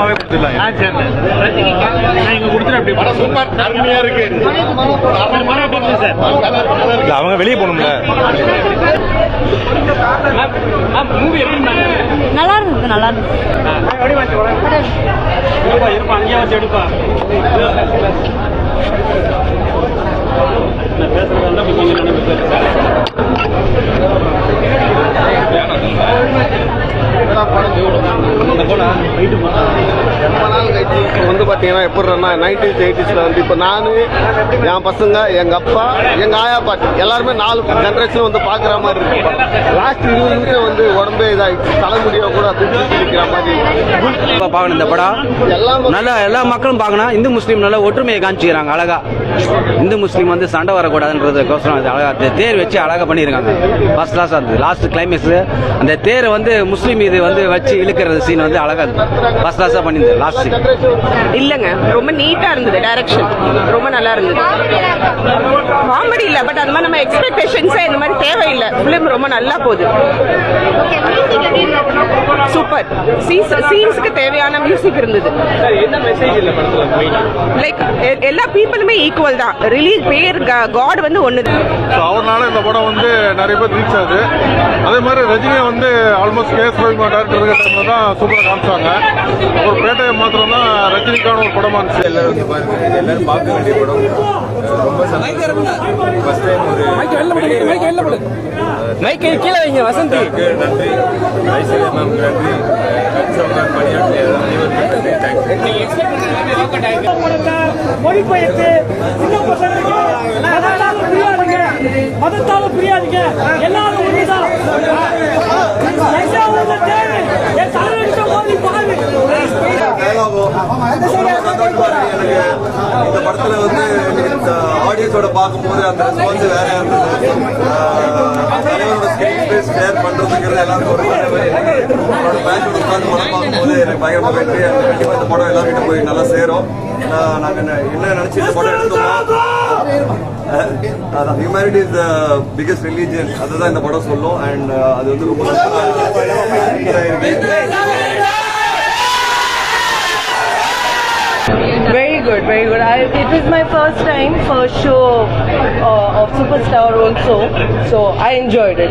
தாராளமாவே கொடுத்துடலாம். அவங்க வெளியே போகணும்ல. நல்லா இருந்தது நல்லா இருந்தது. போயிட்டு போனா ரொம்ப நாள் கழிச்சு இப்போ வந்து பார்த்தீங்கன்னா எப்படின்னா நைன்டிஸ் எயிட்டிஸில் வந்து இப்போ நான் என் பசங்க எங்கள் அப்பா எங்கள் ஆயா பாட்டி எல்லாருமே நாலு ஜென்ரேஷன் வந்து பார்க்குற மாதிரி இருக்கு. லாஸ்ட் இருபது நிமிஷம் வந்து உடம்பே இதாகிடுச்சு தலைமுடியை கூட தூக்கி இருக்கிற மாதிரி. பார்க்கணும் இந்த படம். எல்லாம் நல்லா எல்லா மக்களும் பார்க்கணும். இந்து முஸ்லீம் நல்லா ஒற்றுமையை காமிச்சிக்கிறாங்க அழகா. இந்து முஸ்லீம் வந்து சண்டை வரக்கூடாதுன்றதுக்கோசரம் அது அழகா தேர் வச்சு அழகா பண்ணியிருக்காங்க. ஃபர்ஸ்ட் கிளாஸ் இருந்தது. லாஸ்ட் கிளைமேக்ஸ் அந்த தேரை வந்து முஸ்லீம் இது வந்து வச்சு இழுக்கிறது சீன் வந்து அழகா ஃபர்ஸ்ட் கிளாஸாக பண்ணியிருந்தது. லாஸ்ட் இல்லங்க. ரொம்ப நீட்டா இருந்தது டைரக்ஷன் ரொம்ப நல்லா இருந்தது. காமெடி இல்ல பட் அந்த மாதிரி நம்ம எக்ஸ்பெக்டேஷன்ஸ் இந்த மாதிரி தேவையில்லை. ஃபிலிம் ரொம்ப நல்லா போகுது. சூப்பர் சீன்ஸ்க்கு தேவையான மியூசிக் இருந்தது. என்ன மெசேஜ் இல்ல படத்துல மெயினா லைக் எல்லா பீப்புளுமே ஈக்குவல் தான். ரிலீஸ் பேர் காட் வந்து ஒன்று ஸோ அவர்னால இந்த படம் வந்து நிறைய பேர் ரீச் ஆகுது. அதே மாதிரி ரஜினியை வந்து ஆல்மோஸ்ட் கேஎஸ் ரவிமா டேரக்டர் டைம்ல தான் சூப்பராக காமிச்சாங்க. ஒரு பேட்டையை மாத்திரம் தான் ரஜினிக்கான ஒரு படமா இருந்துச்சு. எல்லாரும் வந்து பாருங்க இது எல்லாரும் பார்க்க வேண்டிய படம். ரொம்ப சந்தோஷம். ஃபர்ஸ்ட் டைம் ஒரு மைக்கை கீழே வைங்க வசந்தி. நன்றி. ஐஸ்வர்யா மேம் நன்றி. கட்சவங்க பணியாற்றிய அனைவருக்கும் நன்றி. தேங்க்யூ மொழிபெயர்த்து சின்ன புரியாதுங்க. மதத்தால புரியாதுங்க. எல்லாரும் ஒண்ணுதான் எக்ஸாம் உள்ள தேவை என் தலைவருக்கு மோதி பாரு இந்த படத்துல வந்து இந்த ஆடியன்ஸோட பார்க்கும்போது அந்த ரெஸ்பான்ஸ் வேற இருந்தது. தலைவரோட ஸ்கிரீன் ஸ்பேஸ் ஷேர் பண்றதுங்கிறது எல்லாருக்கும் ஒரு கனவு. அவரோட உட்காந்து படம் பார்க்கும்போது எனக்கு பயங்கரமா வெற்றி அந்த கண்டிப்பா இந்த படம் எல்லாருக்கிட்ட போய் நல்லா சேரும். நாங்க என்ன என்ன நினைச்சு இந்த படம் எடுத்தோம் அதான். Humanity is the biggest religion அதுதான் இந்த படம் சொல்லும். அண்ட் அது வந்து ரொம்ப Very good, very good. I, it was my first time first show uh, of Superstar also, so I enjoyed it.